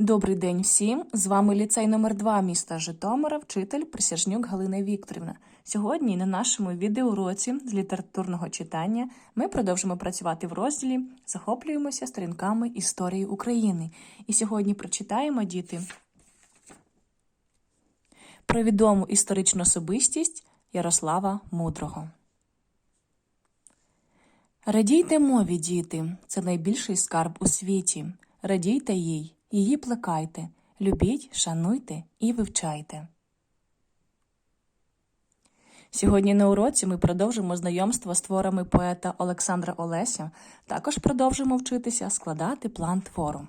Добрий день всім! З вами ліцей номер 2 міста Житомира, вчитель Присяжнюк Галина Вікторівна. Сьогодні на нашому відеоуроці з літературного читання ми продовжимо працювати в розділі Захоплюємося сторінками історії України. І сьогодні прочитаємо діти про відому історичну особистість Ярослава Мудрого. Радійте мові, діти, це найбільший скарб у світі. Радійте їй, її плекайте, любіть, шануйте і вивчайте. Сьогодні на уроці ми продовжимо знайомство з творами поета Олександра Олеся. Також продовжимо вчитися складати план твору.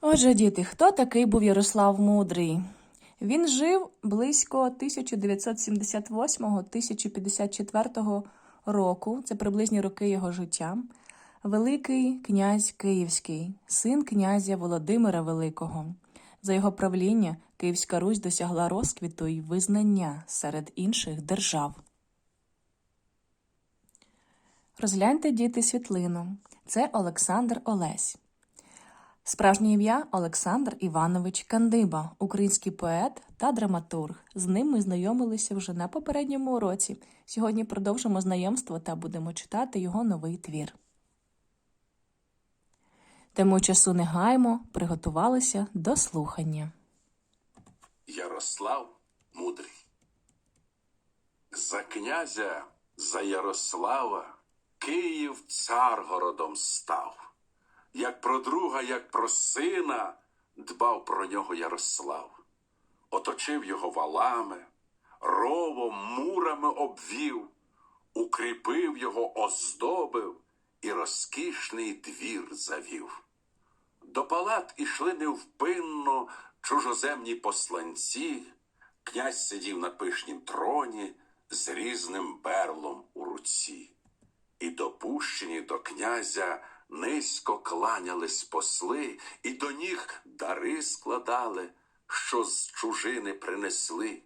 Отже, діти, хто такий був Ярослав Мудрий? Він жив близько 1978-1054 року, це приблизні роки його життя. Великий князь Київський, син князя Володимира Великого. За його правління Київська Русь досягла розквіту й визнання серед інших держав. Розгляньте діти світлину. Це Олександр Олесь. Справжнє ім'я Олександр Іванович Кандиба, український поет та драматург. З ним ми знайомилися вже на попередньому уроці. Сьогодні продовжимо знайомство та будемо читати його новий твір. Тому часу не гаймо, приготувалися до слухання. Ярослав мудрий. За князя, за Ярослава Київ царгородом став. Як про друга, як про сина дбав про нього Ярослав, оточив його валами, ровом, мурами обвів, укріпив його, оздобив і розкішний двір завів. До палат ішли невпинно чужоземні посланці, князь сидів на пишнім троні з різним берлом у руці. І допущені до князя низько кланялись посли, і до ніг дари складали, що з чужини принесли.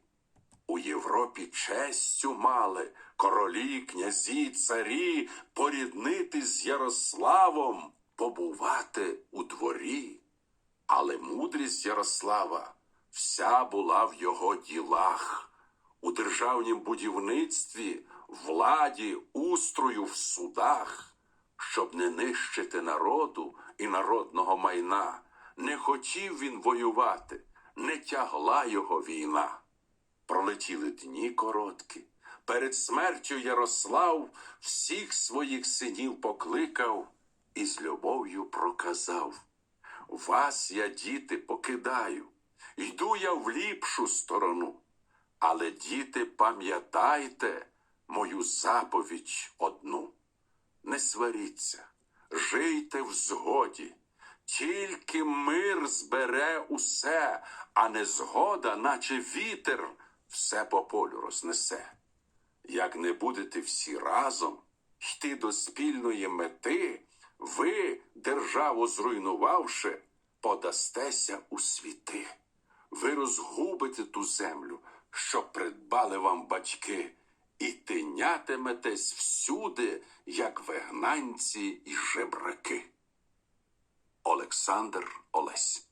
У Європі честю мали королі, князі, царі поріднити з Ярославом, побувати у дворі. Але мудрість Ярослава вся була в його ділах, у державнім будівництві, владі, устрою в судах, щоб не нищити народу і народного майна. Не хотів він воювати, не тягла його війна. Пролетіли дні короткі. Перед смертю Ярослав всіх своїх синів покликав і з любов'ю проказав. Вас я, діти, покидаю, йду я в ліпшу сторону. Але, діти, пам'ятайте мою заповідь одну. Не сваріться, жийте в згоді, тільки мир збере усе, а не згода, наче вітер, все по полю рознесе. Як не будете всі разом йти до спільної мети, ви, державу зруйнувавши, подастеся у світи. Ви розгубите ту землю, що придбали вам батьки, і тинятиметесь всюди, як вигнанці і жебраки. Олександр Олесь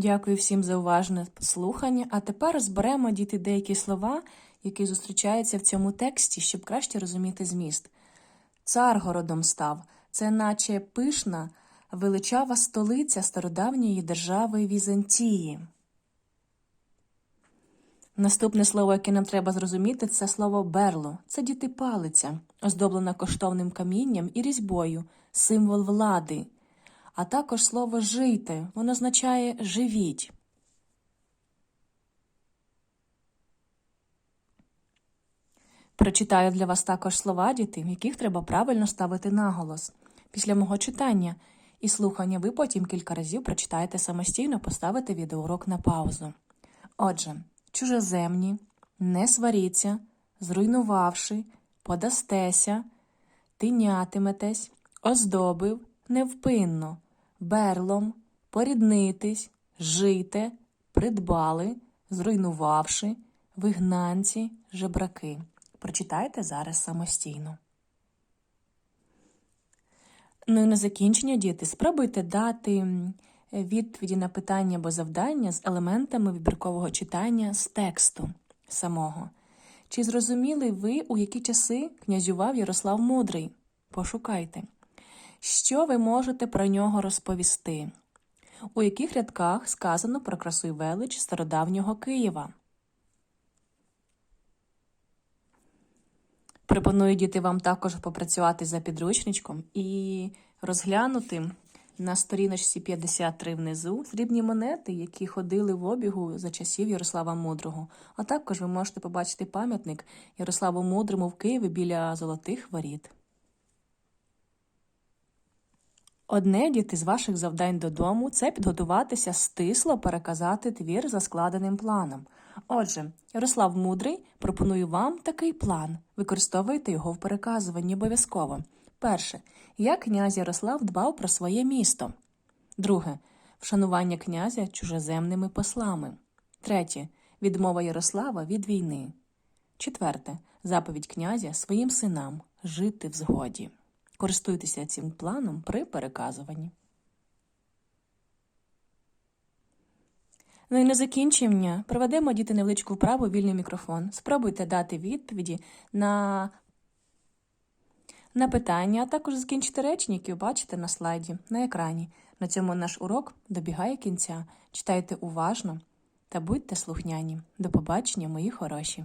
Дякую всім за уважне слухання. А тепер розберемо діти деякі слова, які зустрічаються в цьому тексті, щоб краще розуміти зміст. Царгородом став це наче пишна, величава столиця стародавньої держави Візантії. Наступне слово, яке нам треба зрозуміти, це слово берло. Це діти палиця, оздоблена коштовним камінням і різьбою, символ влади. А також слово жийте, воно означає живіть. Прочитаю для вас також слова діти, в яких треба правильно ставити наголос. Після мого читання і слухання ви потім кілька разів прочитаєте самостійно, поставите відеоурок на паузу. Отже, чужоземні, не сваріться, зруйнувавши, подастеся, тинятиметесь, оздобив, невпинно, берлом, поріднитись, жите, придбали, зруйнувавши, вигнанці, жебраки. Прочитайте зараз самостійно. Ну і на закінчення, діти, спробуйте дати відповіді на питання або завдання з елементами вибіркового читання з тексту самого. Чи зрозуміли ви, у які часи князював Ярослав Мудрий? Пошукайте. Що ви можете про нього розповісти? У яких рядках сказано про красу й велич стародавнього Києва? Пропоную діти вам також попрацювати за підручничком і розглянути на сторіночці 53 внизу срібні монети, які ходили в обігу за часів Ярослава Мудрого. А також ви можете побачити пам'ятник Ярославу Мудрому в Києві біля золотих воріт. Одне діти з ваших завдань додому це підготуватися стисло переказати твір за складеним планом. Отже, Ярослав Мудрий пропоную вам такий план. Використовуйте його в переказуванні обов'язково. Перше. Як князь Ярослав дбав про своє місто. Друге. Вшанування князя чужеземними послами. Третє. Відмова Ярослава від війни. Четверте. Заповідь князя своїм синам жити в згоді. Користуйтеся цим планом при переказуванні. Ну і на закінчення проведемо діти невеличку вправу вільний мікрофон. Спробуйте дати відповіді на, на питання, а також закінчити речення, які ви бачите на слайді, на екрані. На цьому наш урок добігає кінця. Читайте уважно та будьте слухняні. До побачення, мої хороші!